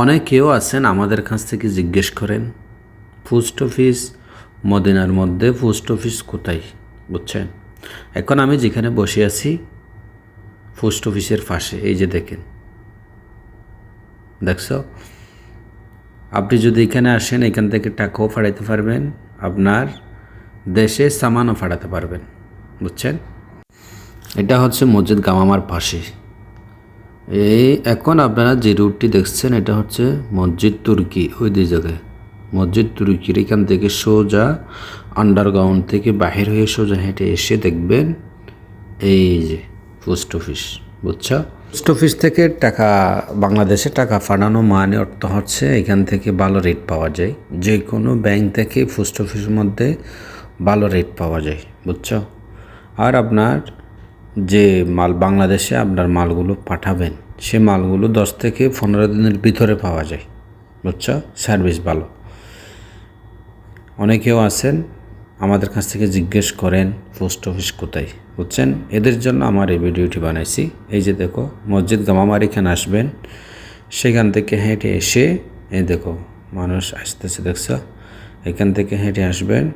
অনেকেও আছেন আমাদের কাছ থেকে জিজ্ঞেস করেন, পোস্ট অফিস মদিনার মধ্যে পোস্ট অফিস কোথায়? বুঝছেন? এখন আমি যেখানে বসে আছি, পোস্ট অফিসের পাশে, এই যে দেখেন। দেখছ? আপনি যদি এখানে আসেন, এখান থেকে টাকাও ফাড়াইতে পারবেন, আপনার দেশে সামানও ফাড়াতে পারবেন, বুঝছেন? এটা হচ্ছে মসজিদ গামামার পাশে। এই এখন আপনারা যে রুটটি দেখছেন, এটা হচ্ছে মসজিদ তুর্কি, ওই দুই জায়গায়। মসজিদ তুর্কির এখান থেকে সোজা আন্ডারগ্রাউন্ড থেকে বাহির হয়ে সোজা হেঁটে এসে দেখবেন এই যে পোস্ট অফিস, বুঝছ? পোস্ট অফিস থেকে টাকা, বাংলাদেশে টাকা ফাটানো মানে অর্থ হচ্ছে এখান থেকে ভালো রেট পাওয়া যায়। যে কোনো ব্যাংক থেকে পোস্ট অফিসের মধ্যে ভালো রেট পাওয়া যায়, বুঝছ? আর আপনার যে মাল, বাংলাদেশে আপনার মালগুলো পাঠাবেন। সে মালগুলো দশ থেকে পনেরো দিনের ভিতরে পাওয়া যায়। বুঝছ? সার্ভিস ভালো। অনেকেও আছেন, আমাদের কাছ থেকে জিজ্ঞেস করেন, পোস্ট অফিস কোথায়? বুঝছেন? এদের জন্য আমার এই ভিডিওটি বানাইছি। এই যে দেখো, মসজিদ গামামার এখানে আসবেন। সেখান থেকে হেঁটে এসে, এই দেখো, মানুষ আসতেছে, দেখছ? এখান থেকে হেঁটে আসবেন।